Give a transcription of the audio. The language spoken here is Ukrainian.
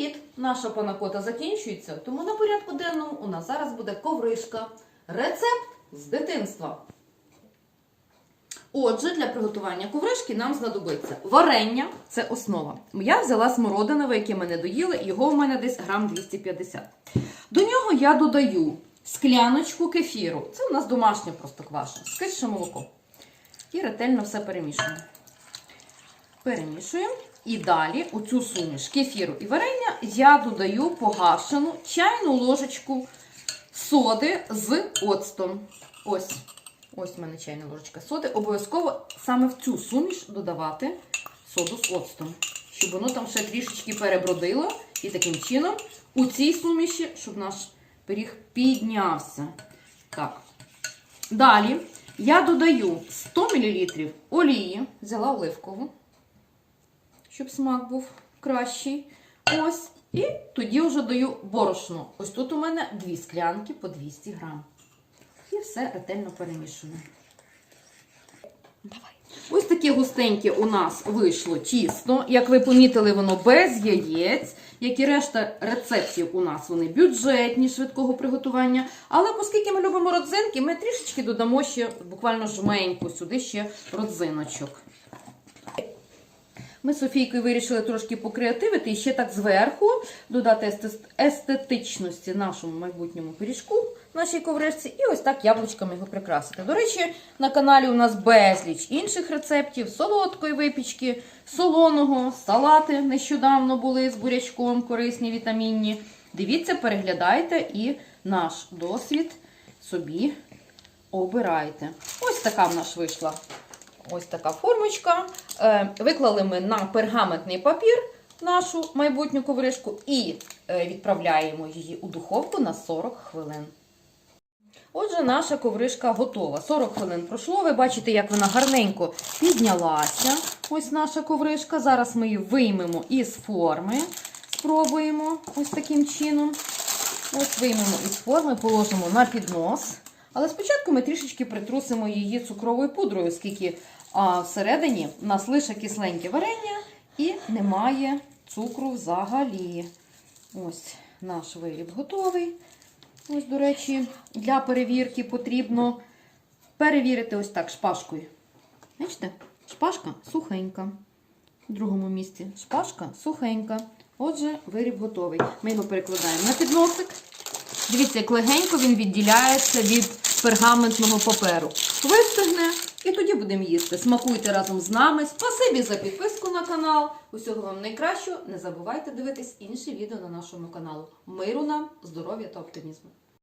Привіт! Наша панакота закінчується, тому на порядку денному у нас зараз буде ковришка. Рецепт з дитинства. Отже, для приготування ковришки нам знадобиться варення це основа. Я взяла смородинове, яке ми не доїли, його у мене десь грам 250. До нього я додаю скляночку кефіру. Це у нас домашнє просто квашене, скисше молоко. І ретельно все перемішуємо. Перемішуємо. І далі у цю суміш кефіру і варення я додаю погашену чайну ложечку соди з оцтом. Ось. Ось в мене чайна ложечка соди. Обов'язково саме в цю суміш додавати соду з оцтом, щоб воно там ще трішечки перебродило. І таким чином у цій суміші, щоб наш пиріг піднявся. Так. Далі я додаю 100 мл олії, взяла оливкову, щоб смак був кращий. Ось. І тоді вже даю борошно. Ось тут у мене дві склянки по 200 грам. І все ретельно перемішую. Давай. Ось таке густеньке у нас вийшло тісто. Як ви помітили, воно без яєць. Як і решта рецептів у нас вони бюджетні швидкого приготування. Але оскільки ми любимо родзинки, ми трішечки додамо ще буквально жменьку сюди ще родзиночок. Ми з Софійкою вирішили трошки покреативити і ще так зверху додати естетичності нашому майбутньому пиріжку, нашій ковришці, і ось так яблучками його прикрасити. До речі, на каналі у нас безліч інших рецептів: солодкої випічки, солоного, салати нещодавно були з бурячком, корисні, вітамінні. Дивіться, переглядайте і наш досвід собі обирайте. Ось така в нас вийшла Ось така формочка. Е, Виклали ми на пергаментний папір нашу майбутню ковришку і е, відправляємо її у духовку на 40 хвилин. Отже, наша ковришка готова. 40 хвилин пройшло. Ви бачите, як вона гарненько піднялася. Ось наша ковришка. Зараз ми її виймемо із форми. Спробуємо ось таким чином. Ось виймемо із форми, положимо на піднос. Але спочатку ми трішечки притрусимо її цукровою пудрою, оскільки а, всередині у нас лише кисленьке варення і немає цукру взагалі. Ось наш виріб готовий. Ось, до речі, для перевірки потрібно перевірити ось так шпажкою. Бачите? Шпажка сухенька. В другому місці шпажка сухенька. Отже, виріб готовий. Ми його перекладаємо на підносик. Дивіться, як легенько він відділяється від пергаментного паперу. Вистигне і тоді будемо їсти. Смакуйте разом з нами. Спасибі за підписку на канал. Усього вам найкращого. Не забувайте дивитись інші відео на нашому каналу. Миру нам, здоров'я та оптимізму.